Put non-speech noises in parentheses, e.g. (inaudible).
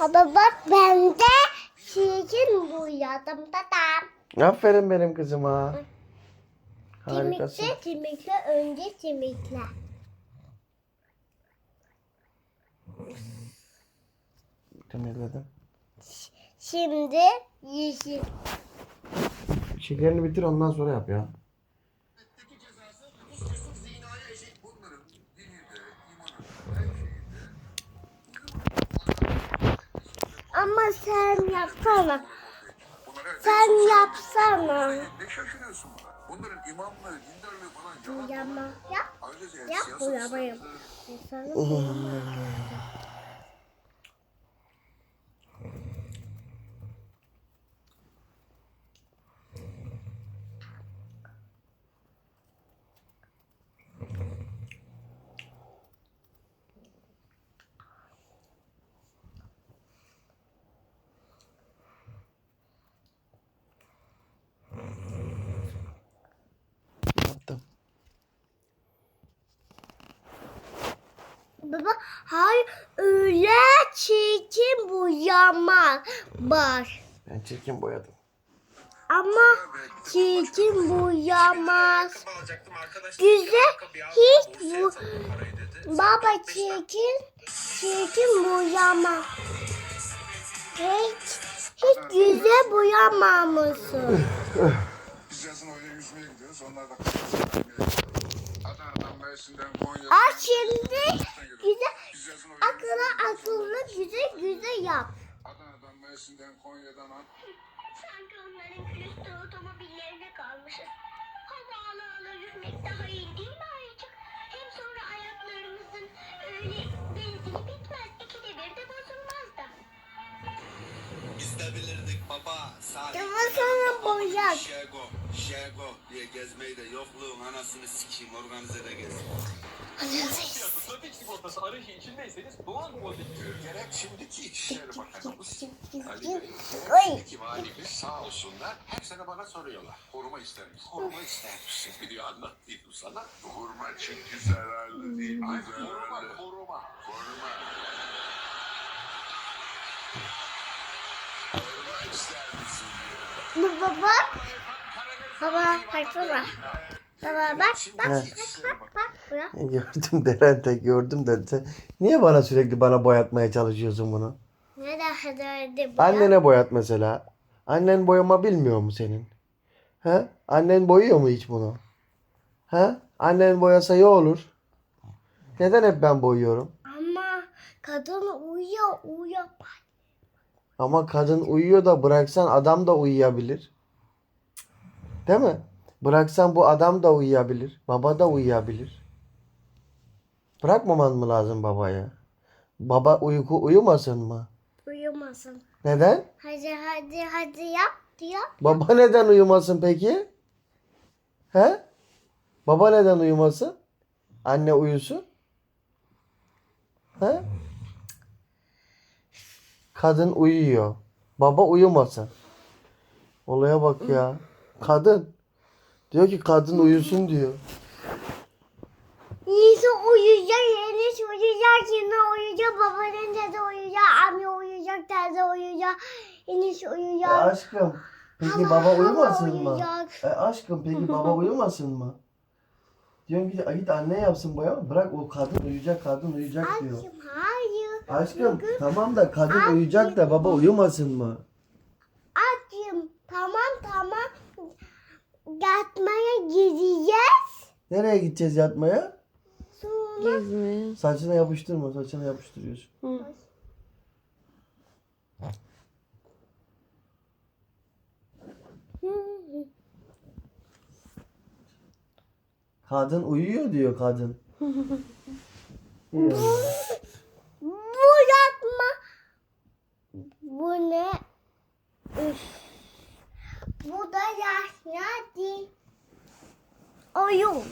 Baba bak ben de çirkin boyadım dadam. Aferin benim kızıma. Harikasın. Timikle timikle önce timikle. Temizledim. Şimdi yeşil. Şekerini bitir ondan sonra yap ya. Ama sen yapsana. Sen yapsana. ne şaşırıyorsun buna? Bunların imamlığı, dindarlığı falan yalan. Yama yap. Ayrıca Yap bu yamayım. sınıfları- Baba hayır öyle çirkin boyama var. Ben çirkin boyadım. Ama çirkin boyamaz. Güzel hiç bu baba çirkin çirkin boyama. Hiç hiç güzel boyamamışsın. Biz yazın öyle yüzmeye gidiyoruz. Onlar da. Aa şimdi güzel akıllı akıllı güzel güzel yap. Adana'dan Mersin'den Konya'dan An- Sanki onların külüstür otomobillerine kalmışız. Hava ala ala yürümek Biz de bilirdik baba. Sadece Ama sana boyak. Şego, Şego diye gezmeyi de yokluğun anasını sikeyim organize de gez. Trafik sigortası arayışı içindeyseniz Doğan Holding Gerek şimdiki İçişleri Bakanımız Ali Bey, gerek şimdiki valimiz sağ olsunlar her sene bana soruyorlar. Koruma ister misin? Koruma ister misin? diyor anlattıydım sana. Koruma çünkü zararlı değil. Ay, koruma, koruma. Koruma. Koruma ister misin diyor. Bu baba baba. Baba bak bak He. bak bak bak bırak. Gördüm Deren de gördüm de sen niye bana sürekli bana boyatmaya çalışıyorsun bunu? Ne derdi bu? Annene boyat mesela. Annen boyama bilmiyor mu senin? He? Annen boyuyor mu hiç bunu? He? Annen boyasa iyi olur. Neden hep ben boyuyorum? Ama kadın uyuyor uyuyor. Ama kadın uyuyor da bıraksan adam da uyuyabilir. Değil mi? Bıraksan bu adam da uyuyabilir. Baba da uyuyabilir. Bırakmaman mı lazım babaya? Baba uyku uyumasın mı? Uyumasın. Neden? Hadi hadi hadi yap diyor. Baba neden uyumasın peki? He? Baba neden uyumasın? Anne uyusun. He? Kadın uyuyor. Baba uyumasın. Olaya bak ya. Kadın. Diyor ki kadın uyusun diyor. Neyse uyuyacak, Enes uyuyacak, yine uyuyacak, babanın dede uyuyacak, amca uyuyacak, teyze uyuyacak, Enes E uyuyacak. aşkım. Peki Hala- baba uyumasın mı? uyuyacak. E aşkım peki baba uyumasın mı? Diyorum ki git anne yapsın boya. Bırak o kadın uyuyacak kadın uyuyacak diyor. Aşkım hayır. Aşkım tamam da kadın uyuyacak da baba uyumasın mı? Açım. Tamam tamam. Yatmaya gideceğiz. Nereye gideceğiz yatmaya? Sonra Saçına yapıştırma saçına yapıştırıyorsun. Kadın uyuyor diyor kadın. (laughs) Ya. bu yatma. Bu ne? Bu da yaşlı değil. Oyun.